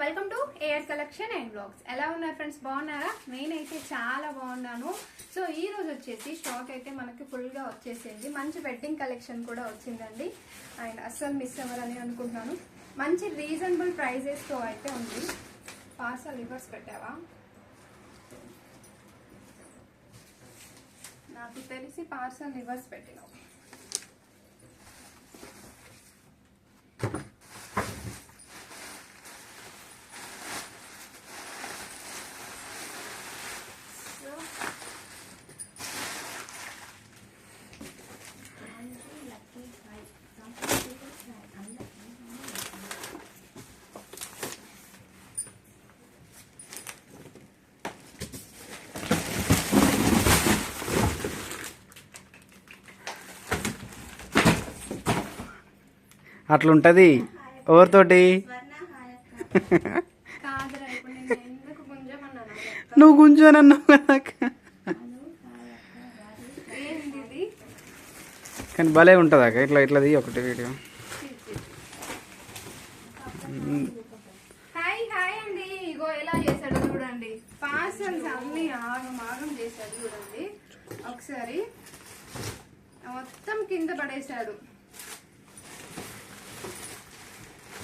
Welcome to AR collection and blogs ఎలా ఉన్నారు friends బాగున్నారా? నేనైతే చాలా బాగున్నాను. సో ఈ రోజు వచ్చేసి స్టాక్ అయితే మనకి ఫుల్గా వచ్చేసింది. మంచి వెడ్డింగ్ కలెక్షన్ కూడా వచ్చిందండి. అండ్ అస్సలు మిస్ అవ్వాలని అనుకుంటున్నాను. మంచి రీజనబుల్ ప్రైజెస్తో అయితే ఉంది. పార్సల్ రివర్స్ పెట్టావా? నాకు తెలిసి పార్సల్ రివర్స్ పెట్టినావు. అట్లుంటది. ఎవరితోటి? నువ్వు గుంజని అన్నావు కదా అక్క. కానీ భలే ఉంటుంది అక్క. ఇట్లా ఇట్లా ఒకటి వీడియో. హాయ్ అండి. చూడండి. ఒకసారి మొత్తం కింద పడేశాడు ఉన్నాయి నేను కింద పడేసిన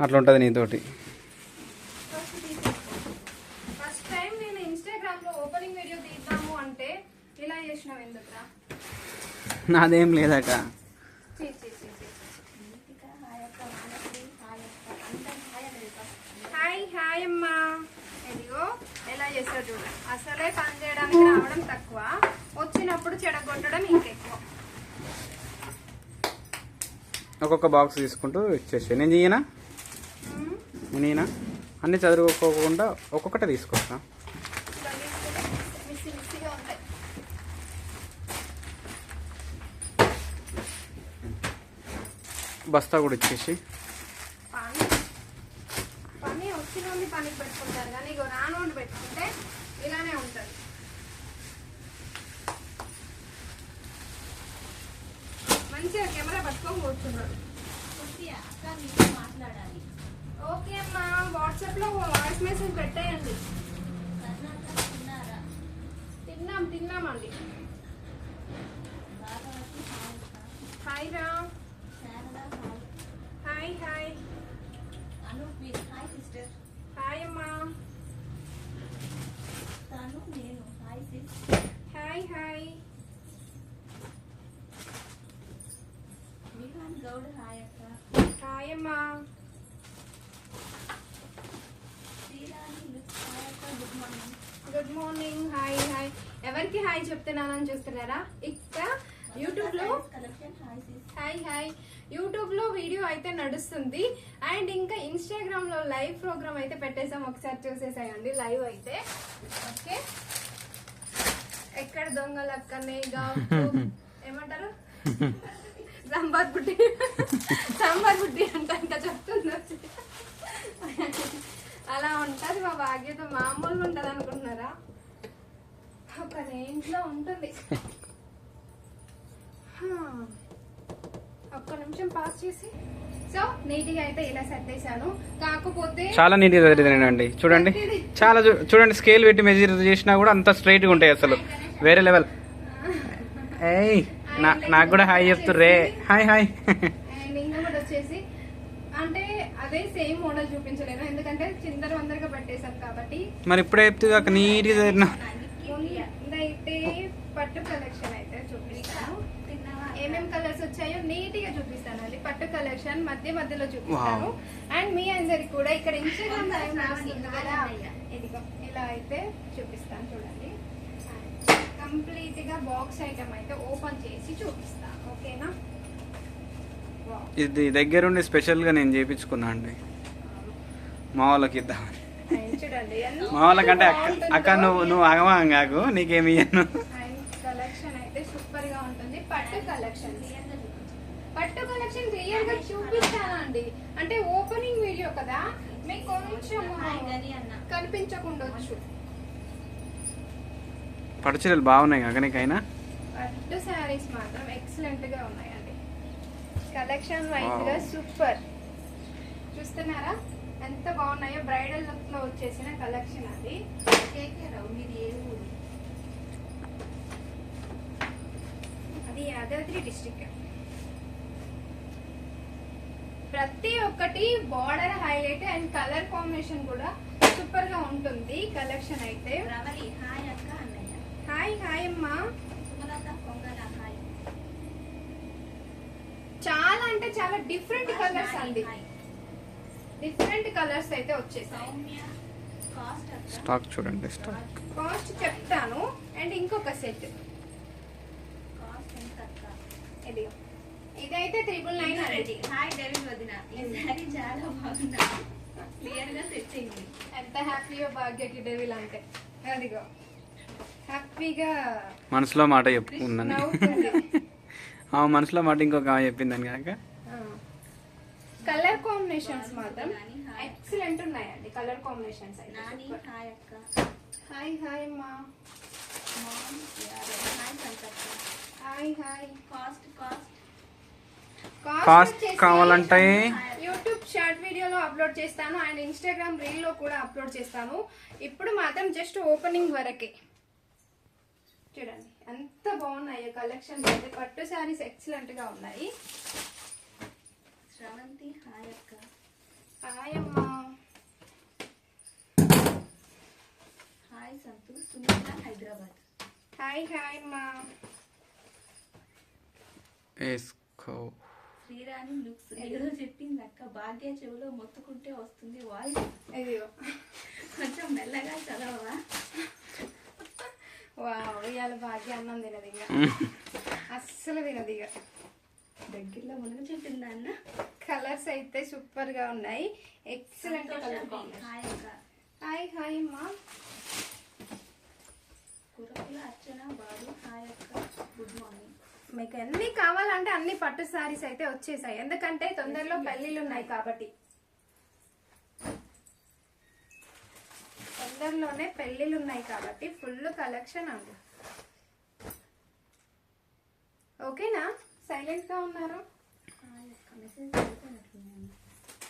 అట్లా ఉంటుంది నీతోటి. ఫస్ట్ టైం నేను ఇన్స్టాగ్రామ్లో ఓపెనింగ్ వీడియో తీద్దాము అంటే ఇలా చేసినావు ఎందుకురా? నాదేం చీ. హాయ్ హాయ్ అమ్మా. ఇదిగో ఎలా చూడ. అసలే పని చేయడానికి రావడం తక్కువ. వచ్చినప్పుడు చెడగొట్టడం ఇంకెక్కువ ఒక్కొక్క బాక్స్ తీసుకుంటూ ఇచ్చేసి నేను చెయ్యనా? మ్మ్. నేనా? అన్ని చదువుకోకుండా ఒక్కొక్కటే తీసుకొస్తా. బస్తా కూడా ఇచ్చేసి పని? వచ్చిన పనికి పెట్టుకుంటారు కానీ పెట్టుకుంటే ఇలానే ఉంటుంది. మంచిగా కెమెరా పట్టుకొని కూర్చున్నాడు ఓకే అమ్మా వాట్సాప్లో వాయిస్ మెసేజ్ పెట్టేయండి. తిన్నాం తిన్నామండి. హాయ్ రా. హాయ్ హాయ్ హాయ్ అమ్మా. హాయ్ హాయ్ హాయ్ అమ్మా గుడ్ మార్నింగ్ హాయ్ హాయ్ ఎవరికి హాయ్ చెప్తున్నానని చూస్తున్నారా? ఇక్కడ యూట్యూబ్లో హాయ్ హాయ్ యూట్యూబ్లో వీడియో అయితే నడుస్తుంది. అండ్ ఇంకా ఇన్స్టాగ్రామ్లో లైవ్ ప్రోగ్రామ్ అయితే పెట్టేసాం ఒకసారి చూసేసాయండి. లైవ్ అయితే. ఓకే ఎక్కడ దొంగలు అక్కనే ఏమంటారు? సాంబార్ బుడ్డి. సాంబార్ బుడ్డి అంట ఇంకా చెప్తుంది వచ్చి. అలా ఉంటది మా భాగ్యత మామూలుగా ఉంటది అనుకుంటున్నారా? ఒక రేంజ్లో ఉంటుంది. ఒక్క నిమిషం పాస్ చేసి. సో నీట్గా అయితే ఇలా సర్దేశాను. కాకపోతే చాలా నీట్గా చదివిందండి చూడండి. చాలా చూడండి స్కేల్ పెట్టి మెజర్ చేసినా కూడా అంత స్ట్రైట్గా ఉంటాయి అసలు. వేరే లెవెల్ ఏయ్. నాకు కూడా హాయ్ చెప్తుర్రే హాయ్ హాయ్. ఇంకొకటి వచ్చేసి అంటే అదే సేమ్ మోడల్ చూపించలేను ఎందుకంటే చిందర వందరగా పెట్టేశాం కాబట్టి. మరి ఇప్పుడే చెప్తే నీట్గా చదివినా ముందైతే పట్టు కలెక్షన్ అయితే చూపిస్తాను. ఏమేం కలర్స్ వచ్చాయో నీట్గా చూపిస్తాను. అది పట్టు కలెక్షన్ మధ్య మధ్యలో చూపిస్తాను. అండ్ మీ అందరికి కూడా ఇక్కడ ఇన్స్టాగ్రామ్ ఇదిగో ఇలా అయితే చూపిస్తాను చూడండి. కంప్లీట్గా బాక్స్ ఐటమ్ అయితే ఓపెన్ చేసి చూపిస్తాను ఓకేనా. ఇది దగ్గరుండి స్పెషల్గా నేను చేయించుకున్నా అండి. మా వాళ్ళకి ఇద్దామని మా వాళ్ళకంటే అక్క. అక్క నువ్వు నువ్వు అగమాం కాకు నీకేమి ఇయ్యను. అండ్ కలెక్షన్ అయితే సూపర్గా ఉంటుంది. పట్టు కలెక్షన్ పట్టు కలెక్షన్ రియల్గా చూపిస్తానండి. అంటే ఓపెనింగ్ వీడియో కదా? మీకు కొంచెం కనిపించకుండొచ్చు పట్టు చీరలు బాగున్నాయి కాక నీకైనా పట్టు శారీస్ మాత్రం ఎక్సలెంట్గా ఉన్నాయండి కలెక్షన్ వైజ్గా. సూపర్ చూస్తున్నారా? ఎంత బాగున్నాయో బ్రైడల్ లుక్లో వచ్చేసిన కలెక్షన్ అది. ఊరు? అది యాదాద్రి డిస్టిక్ ప్రతి ఒక్కటి border highlight and colour combination కూడా సూపర్గా ఉంటుంది. కలెక్షన్ అయితే. రమలి హాయ్ హాయ్ హాయ్ అమ్మా. చాలా అంటే చాలా డిఫరెంట్ కలర్స్ అండి. డిఫరెంట్ కలర్స్ అయితే వచ్చేసాయి. సౌమ్య కాస్ట్ అక్క స్టాక్ చూడండి స్టాక్ కాస్ట్ చెప్తాను. అండ్ ఇంకొక సెట్ కాస్ట్ ఎంత అక్క ఇది ఇదైతే triple nine ready hi David వదిన. ఈ సారీ చాలా బాగుంది. క్లియర్గా సెట్ అయింది. ఎంత హ్యాపీగా భాగ్యకి డెవిల్ అంటే. అదిగో. హ్యాపీగా మనసులో మాట ఆ మనసులో మాట ఇంకొక ఆమె చెప్పిందని కాక కలర్ కాంబినేషన్స్ మాత్రం ఎక్సలెంట్ ఉన్నాయండి కలర్ కాంబినేషన్స్ హాయ్ అక్క. హాయ్ హాయ్ అమ్మా. Hi సంతక్క hi. Hi cost. Cost cost cost కావాలంటే యూట్యూబ్ షార్ట్ వీడియోలో అప్లోడ్ చేస్తాను అండ్ ఇన్స్టాగ్రామ్ రీల్లో కూడా అప్లోడ్ చేస్తాను. ఇప్పుడు మాత్రం జస్ట్ ఓపెనింగ్ వరకే. చూడండి ఎంత బాగున్నాయి కలెక్షన్ అయితే. పట్టు శారీస్ ఎక్సలెంట్గా ఉన్నాయి. శ్రవంతి హాయ్ అక్క. హాయ్ అమ్మా. Hi Santhu Sunitha Hyderabad. Hi hi అమ్మా. శ్రీరాణి లుక్స్. ఏదో? చెప్పింది అక్క. భాగ్య చెవిలో మొత్తుకుంటే వస్తుంది వాయిస్. ఇదిగో కొంచెం మెల్లగా చదవవా? వావ్ ఇవాళ భాగ్య అన్నం తినదు ఇక అస్సలు తినదు ఇక దగ్గరలో మునుగు చెప్పింది అన్న? కలర్స్ అయితే సూపర్గా ఉన్నాయి. ఎక్సలెంట్ కలర్ హాయ్ అక్క. హాయ్ కురకుల అర్చన హాయ్ అక్క. గుడ్ మార్నింగ్ మీకు ఎన్ని కావాలంటే అన్ని పట్టు సారీస్ అయితే వచ్చేసాయి. ఎందుకంటే తొందరలో పెళ్ళిళ్ళు ఉన్నాయి కాబట్టి. తొందరలోనే పెళ్ళిళ్ళు ఉన్నాయి కాబట్టి ఫుల్ కలెక్షన్ అండి. ఓకేనా? సైలెంట్గా ఉన్నారు?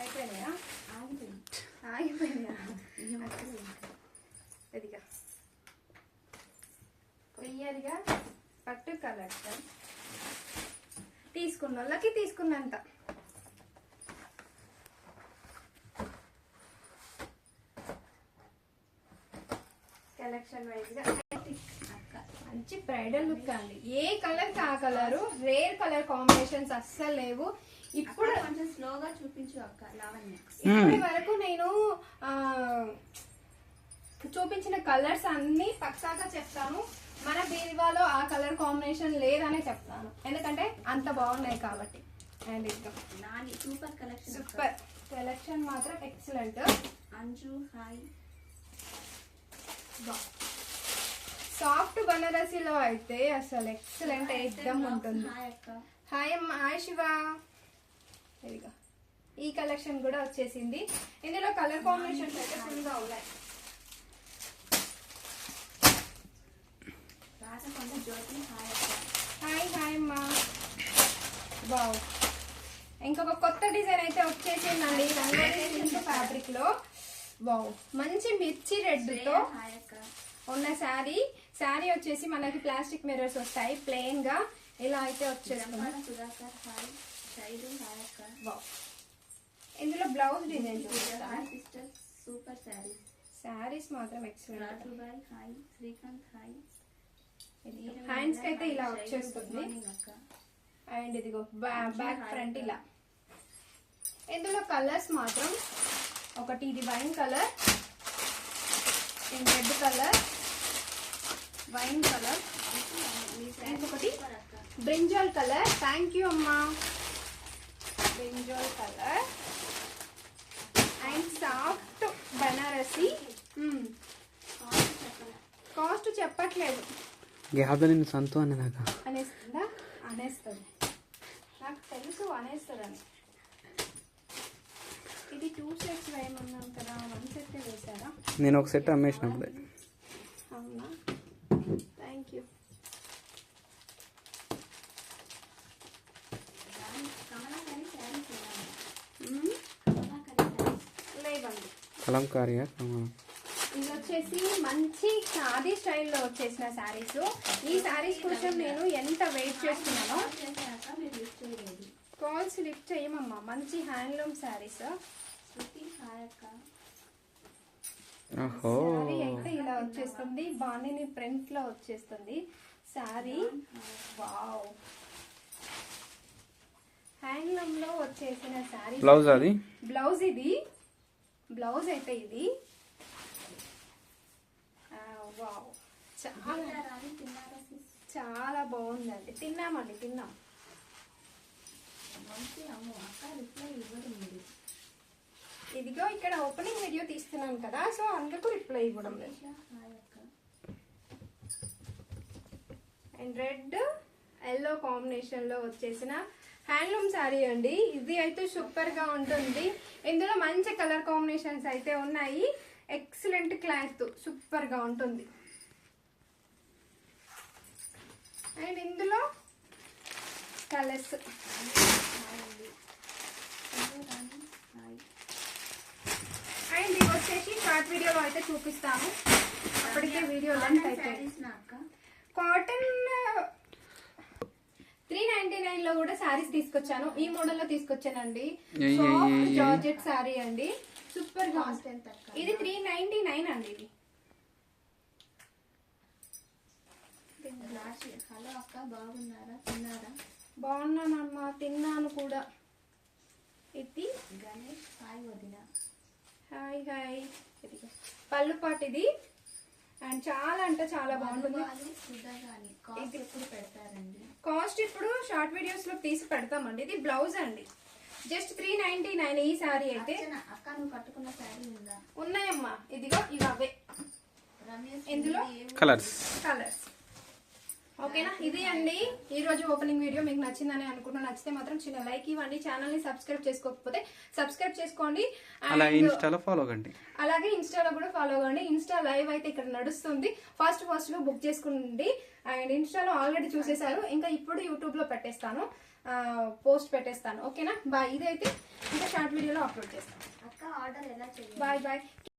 అయిపోయినాయా? ఆగిపోయింది ఆగిపోయినాయా? ఇదిగా. క్లియర్గా పట్టు కలెక్షన్. తీసుకున్న వాళ్ళకి తీసుకున్నంత. కలెక్షన్ వైజ్గా అక్క మంచి బ్రైడల్ లుక్ అండి. ఏ కలర్ ఆ కలర్ రేర్ కలర్ కాంబినేషన్స్ అస్సలు లేవు. ఇప్పుడు కొంచెం స్లోగా చూపించు అక్క లావణ్య. ఇప్పటి వరకు నేను చూపించిన కలర్స్ అన్ని పక్కాగా చెప్తాను. మన బీరువాలో ఆ కలర్ కాంబినేషన్ లేదనే చెప్తాను. ఎందుకంటే అంత బాగున్నాయి కాబట్టి. And super collection super collection మాత్రం ఎక్సలెంట్ అంజు హాయ్ సాఫ్ట్ బనారసీలో అయితే అసలు ఎక్సలెంట్ ఎగ్దమ్ ఉంటుంది. హాయ్ హాయ్ అమ్మ హాయ్ శివ. ఇదిగో ఈ కలెక్షన్ కూడా వచ్చేసింది. ఇందులో కలర్ కాంబినేషన్స్ అయితే ఫుల్గా ఉన్నాయి. హాయ్ హాయ్ అమ్మా. బావ్ ఇంకొక కొత్త డిజైన్ అయితే వచ్చేసిందండి రంగోలీ ఫ్యాబ్రిక్లో వావ్ మంచి మిర్చి రెడ్తో శ్రేయ హాయ్ అక్క ఉన్న శారీ. శారీ వచ్చేసి మనకి ప్లాస్టిక్ మిర్రర్స్ వస్తాయి. ప్లెయిన్గా ఇలా అయితే వచ్చేస్తుంది. ఇందులో blouse design super sari saris మాత్రం excellent Rajubhai hi Srikanth hi హ్యాండ్స్కి అయితే ఇలా వచ్చేస్తుంది. అండ్ ఇదిగో బ్యాక్ ఫ్రంట్ ఇలా. ఇందులో కలర్స్ మాత్రం ఒకటి ఇది wine colour red colour wine colour ఇంకొకటి బ్రింజాల్ కలర్. థ్యాంక్ యూ అమ్మా. Brinjal colour. And soft Banarasi. Cost cost చెప్పట్లేదు. నేను సంతు అని అనేస్తుందా? అనేస్తుంది. నాకు తెలుసు అనేస్తుందని. కదా వన్ సెట్ నేను ఒక సెట్ అమ్మేసినప్పుడే. అవునా? థ్యాంక్ యూ వచ్చేసి మంచి ఖాదీ స్టైల్లో వచ్చేసిన శారీస్ ఈ శారీస్ కోసం నేను ఎంత వెయిట్ చేస్తున్నానో కాల్స్ లిఫ్ట్ చేయమమ్మా. మంచి హ్యాండ్లూమ్ శారీస్ శారీ అయితే ఇలా వచ్చేస్తుంది. బాణిని ప్రింట్లో వచ్చేస్తుంది. శారీ. వావ్. హ్యాండ్లూమ్లో వచ్చేసిన శారీ బ్లౌజ్ అది? బ్లౌజ్ ఇది. బ్లౌజ్ అయితే ఇది. ఆ, వావ్. చాలా? చాలా బాగుందండి. తిన్నామండి తిన్నాం. మంచి అమ్మో అక్క రిప్లై ఇవ్వరు మీరు. ఇదిగో ఇక్కడ ఓపెనింగ్ వీడియో తీస్తున్నాను కదా సో అందుకు రిప్లై ఇవ్వడం లేదు. అండ్ రెడ్ ఎల్లో కాంబినేషన్లో వచ్చేసిన హ్యాండ్లూమ్ శారీ అండి. ఇది అయితే సూపర్గా ఉంటుంది. ఇందులో మంచి కలర్ కాంబినేషన్స్ అయితే ఉన్నాయి. ఎక్సలెంట్ క్లాత్ సూపర్గా ఉంటుంది. అండ్ ఇందులో కలర్స్ హాయ్ అండి ఇంకో రాని హాయ్ అండ్ ఇది వచ్చేసి షార్ట్ వీడియోలో అయితే చూపిస్తాను. అప్పటికే video length cotton three ninety నైన్లో కూడా శారీస్ తీసుకొచ్చాను. ఈ మోడల్లో తీసుకొచ్చానండి. జార్జెట్ శారీ అండి. సూపర్గా ఇది త్రీ నైన్టీ నైన్ అండి ఇది. హలో అక్క బాగున్నారా? తిన్నారా? బాగున్నానమ్మా తిన్నాను కూడా. ఇది గణేష్ హాయ్ హాయ్ హాయ్. పళ్ళు పాటు ఇది అండ్ చాలా అంటే చాలా బాగుంటుంది. కాస్ట్ ఎప్పుడు పెడతారండి? కాస్ట్ ఇప్పుడు షార్ట్ వీడియోస్లో తీసి పెడతామండి. ఇది బ్లౌజ్ అండి. జస్ట్ త్రీ నైన్టీ నైన్ ఈ శారీ అయితే. అక్క నువ్వు కట్టుకున్న శారీ ఉందా? ఉన్నాయమ్మా. ఇదిగో ఇవి అవే ఇందులో? కలర్స్ కలర్స్ ఓకేనా? ఇది అండి. ఈ రోజు ఓపెనింగ్ వీడియో మీకు నచ్చిందని అనుకుంటున్నా. నచ్చితే మాత్రం చిన్న లైక్ ఇవ్వండి. ఛానల్ని సబ్స్క్రైబ్ చేసుకోకపోతే సబ్స్క్రైబ్ చేసుకోండి. అలా ఇన్స్టాలో ఫాలో కండి. అలాగే ఇన్స్టాలో కూడా ఫాలో అవ్వండి ఇన్స్టా లైవ్ అయితే ఇక్కడ నడుస్తుంది. ఫాస్ట్ ఫాస్ట్గా బుక్ చేసుకోండి. అండ్ ఇన్స్టాలో ఆల్రెడీ చూసేసారు ఇంకా ఇప్పుడు యూట్యూబ్లో పెట్టేస్తాను. పోస్ట్ పెట్టేస్తాను. ఓకేనా? బాయ్ ఇదైతే ఇంకా షార్ట్ వీడియోలో అప్లోడ్ చేస్తాను. అక్క ఆర్డర్ ఎలా చేయాలి? Bye bye